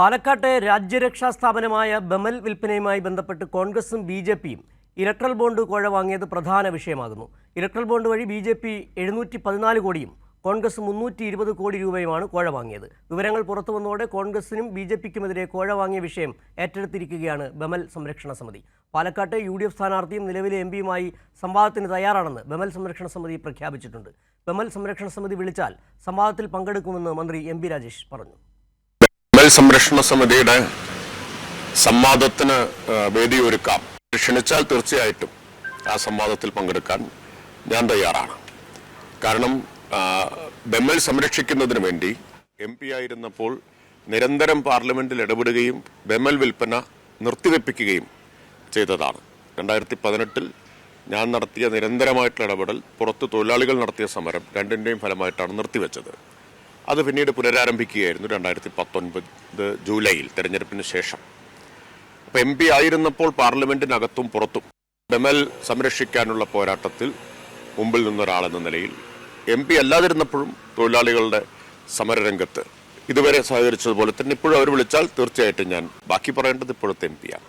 പാലക്കാട്ടെ രാജ്യരക്ഷാ സ്ഥാപനമായ ബമൽ വിൽപ്പനയുമായി ബന്ധപ്പെട്ട് കോൺഗ്രസും ബി ജെ പിയും ഇലക്ട്രൽ ബോണ്ട് കോഴ വാങ്ങിയത് പ്രധാന വിഷയമാകുന്നു. ഇലക്ട്രൽ ബോണ്ട് വഴി ബി ജെ പി എഴുന്നൂറ്റി പതിനാല് കോടിയും കോൺഗ്രസ് മുന്നൂറ്റി ഇരുപത് കോടി രൂപയുമാണ് കോഴ വാങ്ങിയത്. വിവരങ്ങൾ പുറത്തു വന്നതോടെ കോൺഗ്രസിനും ബി ജെ പിക്കുമെതിരെ കോഴ വാങ്ങിയ വിഷയം ഏറ്റെടുത്തിരിക്കുകയാണ് ബമൽ സംരക്ഷണ സമിതി. പാലക്കാട്ടെ യു ഡി എഫ് സ്ഥാനാർത്ഥിയും നിലവിലെ എം പിയുമായി സംവാദത്തിന് തയ്യാറാണെന്ന് ബമൽ സംരക്ഷണ സമിതി പ്രഖ്യാപിച്ചിട്ടുണ്ട്. ബമൽ സംരക്ഷണ സമിതി വിളിച്ചാൽ സംവാദത്തിൽ പങ്കെടുക്കുമെന്ന് മന്ത്രി എം രാജേഷ് പറഞ്ഞു. സംരക്ഷണ സമിതിയുടെ സംവാദത്തിന് വേദി ഒരുക്കാം. ക്ഷണിച്ചാൽ തീർച്ചയായിട്ടും ആ സംവാദത്തിൽ പങ്കെടുക്കാൻ ഞാൻ തയ്യാറാണ്. കാരണം ബെമ്മൽ സംരക്ഷിക്കുന്നതിന് വേണ്ടി എം പി ആയിരുന്നപ്പോൾ നിരന്തരം പാർലമെന്റിൽ ഇടപെടുകയും ബെമ്മൽ വിൽപ്പന നിർത്തിവെപ്പിക്കുകയും ചെയ്തതാണ്. രണ്ടായിരത്തി പതിനെട്ടിൽ ഞാൻ നടത്തിയ നിരന്തരമായിട്ടുള്ള ഇടപെടൽ പുറത്ത് തൊഴിലാളികൾ നടത്തിയ സമരം രണ്ടിന്റെയും ഫലമായിട്ടാണ് നിർത്തിവെച്ചത്. അത് പിന്നീട് പുനരാരംഭിക്കുകയായിരുന്നു രണ്ടായിരത്തി പത്തൊൻപത് ജൂലൈയിൽ തെരഞ്ഞെടുപ്പിന് ശേഷം. അപ്പോൾ എം പി ആയിരുന്നപ്പോൾ പാർലമെന്റിനകത്തും പുറത്തും ബെമൽ സംരക്ഷിക്കാനുള്ള പോരാട്ടത്തിൽ മുമ്പിൽ നിന്നൊരാളെന്ന നിലയിൽ എം പി അല്ലാതിരുന്നപ്പോഴും തൊഴിലാളികളുടെ സമരരംഗത്ത് ഇതുവരെ സഹകരിച്ചതുപോലെ തന്നെ ഇപ്പോഴും അവർ വിളിച്ചാൽ തീർച്ചയായിട്ടും ഞാൻ ബാക്കി പറയേണ്ടത് ഇപ്പോഴത്തെ എം പിയാണ്